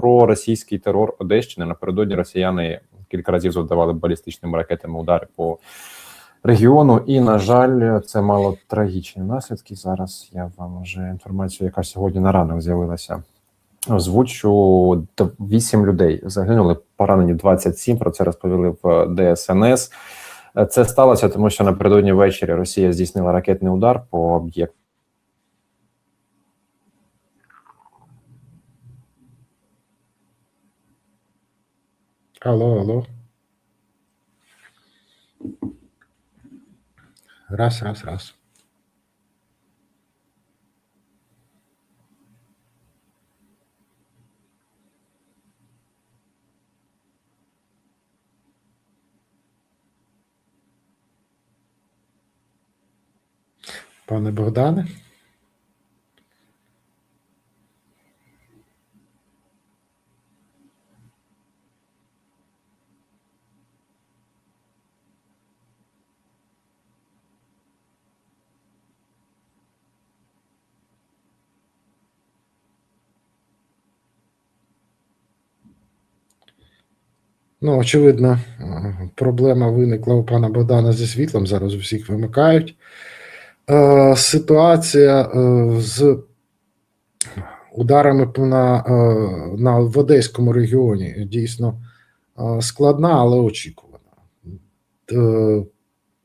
про російський терор Одещини. Напередодні росіяни кілька разів завдавали балістичними ракетами удари по регіону. І, на жаль, це мало трагічні наслідки. Зараз я вам вже інформацію, яка сьогодні на ранок з'явилася. Озвучу вісім людей загинули, поранені 27, Про це розповіли в ДСНС. Це сталося, тому що напередодні ввечері Росія здійснила ракетний удар по об'єкту. Алло, алло. Раз, раз, раз. Пане Богдане. Ну, очевидно, е, проблема виникла у пана Богдана зі світлом. Зараз у всіх вимикають. Е, Ситуація е, з ударами на, на в Одеському регіоні дійсно складна, але очікувана.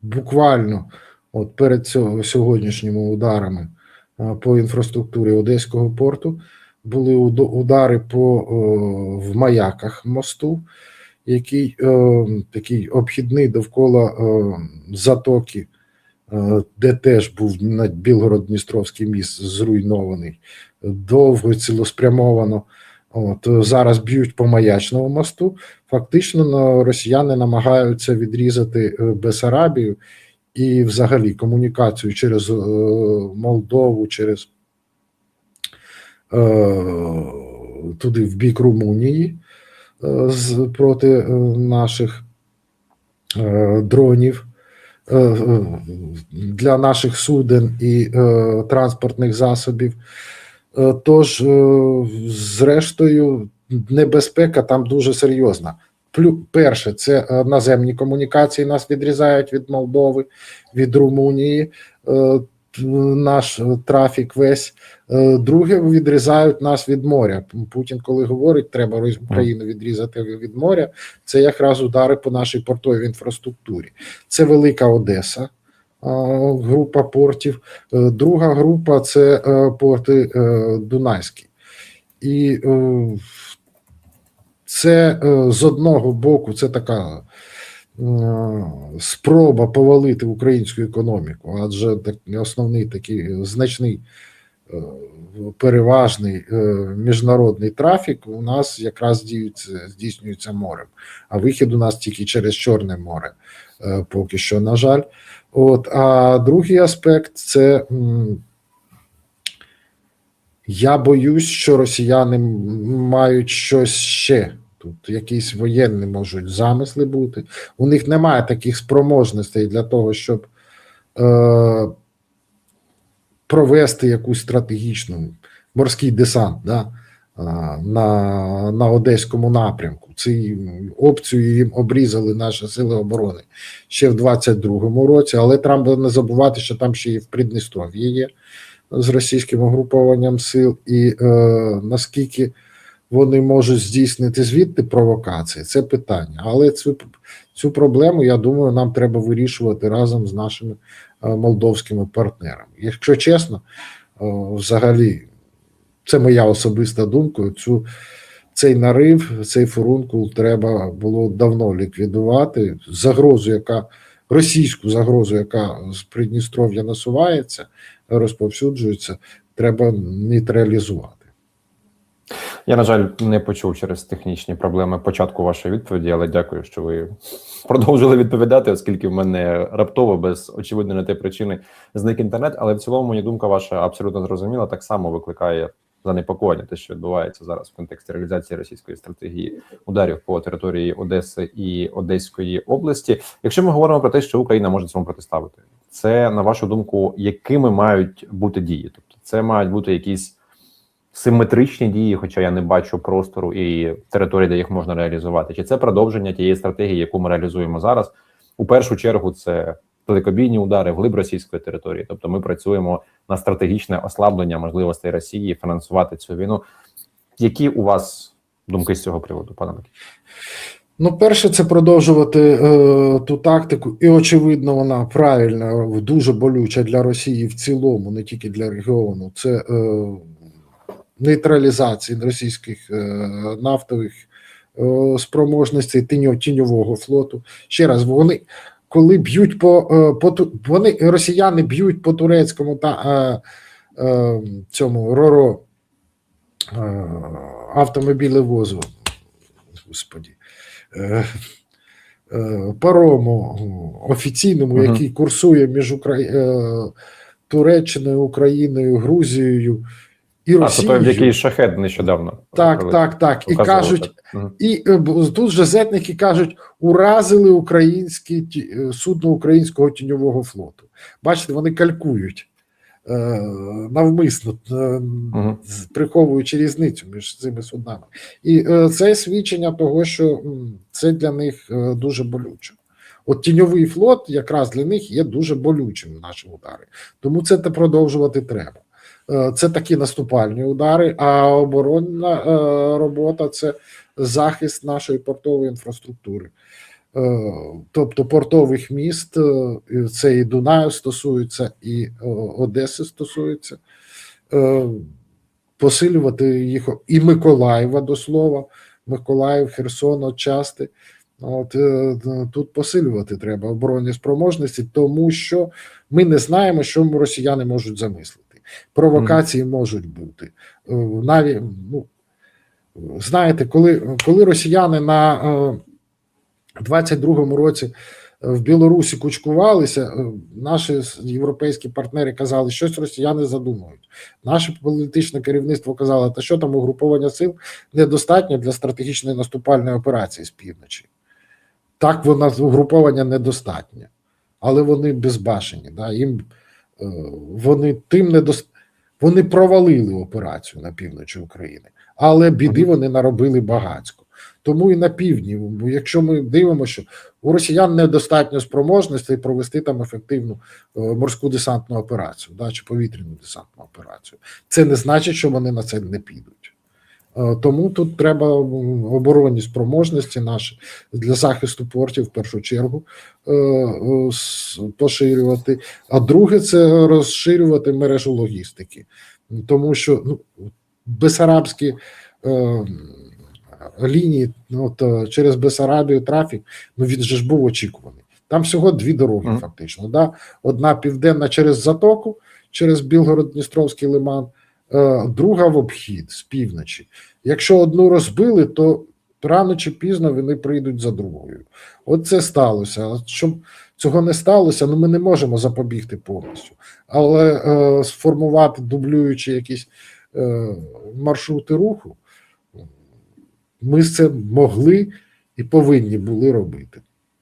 Буквально от перед цього, сьогоднішніми ударами по інфраструктурі Одеського порту були удари по в маяках мосту який е, такий обхідний довкола е, затоки, е, де теж був на Білгород-Дністровський міст зруйнований, довго і цілеспрямовано. От е, зараз б'ють по маячному мосту. Фактично, росіяни намагаються відрізати е, Бесарабію і взагалі комунікацію через е, Молдову, через е, туди в бік Румунії проти е, наших е, дронів е, е, для наших суден і е, транспортних засобів. Е, Тож, е, зрештою, небезпека там дуже серйозна. Плю, перше, це е, наземні комунікації нас відрізають від Молдови, від Румунії. е, Наш е, трафік весь Е, Друге, відрізають нас від моря. Путін, коли говорить, треба Україну відрізати від моря. Це якраз удари по нашій портовій інфраструктурі. Це Велика Одеса, група портів. Е, Друга група це порти Дунайські. І це з одного боку, це така спроба повалити українську економіку, адже так, основний такий значний е, переважний е, міжнародний трафік у нас якраз діються, здійснюється морем, а вихід у нас тільки через Чорне море, е, поки що, на жаль. От, а другий аспект це. Я боюсь, що росіяни мають щось ще. Тут якісь воєнні можуть замисли бути. У них немає таких спроможностей для того, щоб е, провести якусь стратегічну морський десант да, на, на Одеському напрямку. Цю опцію їм обрізали наші сили оборони ще в 22-му році, але треба не забувати, що там ще і в Придністров'ї є з російським угрупованням сил, і е, наскільки вони можуть здійснити звідти провокації, це питання. Але цю, цю проблему, я думаю, нам треба вирішувати разом з нашими е, молдовськими партнерами. Якщо чесно, е, взагалі, це моя особиста думка. Цю цей нарив, цей фурункул треба було давно ліквідувати. Загрозу, яка російську загрозу, яка з Придністров'я насувається, розповсюджується, треба нейтралізувати. Я, на жаль, не почув через технічні проблеми початку вашої відповіді, але дякую, що ви продовжили відповідати, оскільки в мене раптово без очевидно на те причини зник інтернет. Але в цілому мені думка ваша абсолютно зрозуміла. Так само викликає занепокоєння, те, що відбувається зараз в контексті реалізації російської стратегії ударів по території Одеси і Одеської області. Якщо ми говоримо про те, що Україна може цьому протиставити, це на вашу думку, якими мають бути дії? Тобто, це мають бути якісь симетричні дії, хоча я не бачу простору і території, де їх можна реалізувати. Чи це продовження тієї стратегії, яку ми реалізуємо зараз? У першу чергу це далекобійні удари вглиб російської території. Тобто, ми працюємо на стратегічне ослаблення можливостей Росії фінансувати цю війну. Які у вас думки з цього приводу, пане Микиті? Ну, перше, це продовжувати е, ту тактику, і очевидно, вона правильна, дуже болюча для Росії в цілому, не тільки для регіону. Це е, нейтралізації російських е, нафтових е, спроможностей тіньового флоту. Ще раз, вони коли б'ють по, е, по вони росіяни б'ють по турецькому та цьому РОРО автомобілевозу. Господі. Парому офіційному, який курсує між Укра... е, Туреччиною, Україною, Грузією і А, це той, в який шахет нещодавно. Так, прилетів. так, так. І кажуть, так. І е, тут же зетники кажуть, уразили українські е, судно українського тіньового флоту. Бачите, вони калькують е, навмисно, е, Мгм. приховуючи різницю між цими суднами. І е, це свідчення того, що це для них дуже болюче. От тіньовий флот якраз для них є дуже болючим наші удари. Тому це продовжувати треба. Е, Це такі наступальні удари, а оборонна е, робота це захист нашої портової інфраструктури. Е, Тобто портових міст, це і Дунаю стосується, і Одеси стосується, посилювати їх і Миколаєва до слова, Миколаїв, Херсон, отчасти. От тут посилювати треба оборонні спроможності, тому що ми не знаємо, що росіяни можуть замислити. Провокації можуть бути. Е, Навіть ну, знаєте, коли, коли росіяни на е, 22-му році в Білорусі кучкувалися, е, наші європейські партнери казали, щось росіяни задумують. Наше політичне керівництво казало, та що там угруповання сил недостатньо для стратегічної наступальної операції з півночі. Так, вона угруповання недостатнє, але вони безбашені. Да? Їм е, вони тим недост... вони провалили операцію на півночі України, але біди вони наробили багацько. Тому і на півдні, бо якщо ми дивимося, що у росіян недостатньо спроможностей провести там ефективну е, морську десантну операцію, да, чи повітряну десантну операцію, це не значить, що вони на це не підуть. Е, Тому тут треба оборонні спроможності наші для захисту портів в першу чергу е, е, поширювати. А друге, це розширювати мережу логістики, тому що ну, Бесарабські е, лінії, ну, от, через Бесарабію трафік, ну він же ж був очікуваний. Там всього дві дороги, Мгм. фактично. Да? Одна південна через Затоку, через Білгород-Дністровський лиман, друга в обхід з півночі. Якщо одну розбили, то рано чи пізно вони прийдуть за другою. От це сталося. Щоб цього не сталося, ну ми не можемо запобігти повністю. Але е, сформувати дублюючи якісь е, маршрути руху, ми це могли і повинні були робити.